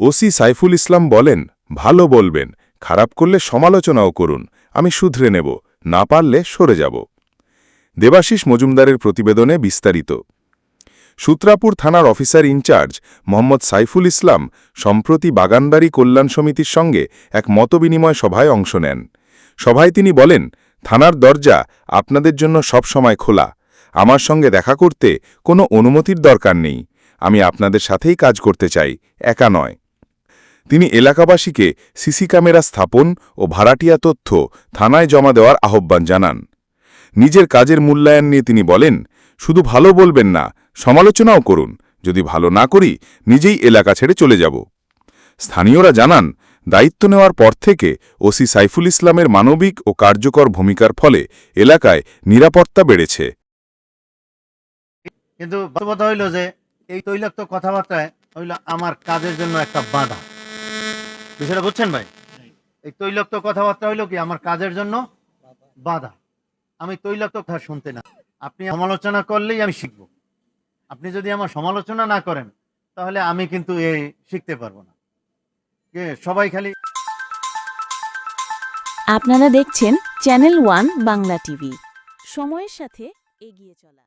OC Saiful Islam বলেন, ভালো বলবেন, খারাপ করলে সমালোচনাও করুন, আমি শুধরে নেব, না পারলে সরে যাব। দেবাশিস মজুমদারের প্রতিবেদনে বিস্তারিত। সূত্রাপুর থানার officer in charge Mohammad Saiful Islam সম্প্রতি বাগানবাড়ি কল্যাণ সমিতির সঙ্গে এক মতবিনিময় সভায় অংশ নেন। সভায় তিনি বলেন, থানার দরজা আপনাদের জন্য সব সময় খোলা। আমার সঙ্গে দেখা করতে কোনো অনুমতির দরকার নেই। আমি আপনাদের সাথেই কাজ করতে চাই, একা নয়। তিনি এলাকাবাসীকে সিসি ক্যামেরা স্থাপন ও ভাড়াটিয়া তথ্য থানায় জমা দেওয়ার আহ্বান জানান। নিজের কাজের মূল্যায়ন নিয়ে তিনি বলেন, শুধু ভালো বলবেন না, সমালোচনাও করুন। যদি ভালো না করি, নিজেই এলাকা ছেড়ে চলে যাব। স্থানীয়রা জানান, দায়িত্ব নেওয়ার পর থেকে ওসি সাইফুল ইসলামের মানবিক ও কার্যকর ভূমিকার ফলে এলাকায় নিরাপত্তা বেড়েছে। কিন্তু বাস্তবতা হইল যে, এই তৈলাক্ত কথাবার্তায় হইল আমার কাজের জন্য একটা বাধা। বিষয়টা বুঝছেন ভাই? এই তৈলাক্ত কথাবার্তা হইল কি আমার কাজের জন্য বাধা। আমি তৈলাক্ত কথা শুনতে না। আপনি সমালোচনা করলেই আমি শিখব। আপনি যদি আমার সমালোচনা না করেন তাহলে আমি কিন্তু এই শিখতে পারব না। যে সবাই খালি আপনারা দেখছেন চ্যানেল ওয়ান বাংলা টিভি। সময়ের সাথে এগিয়ে চলা।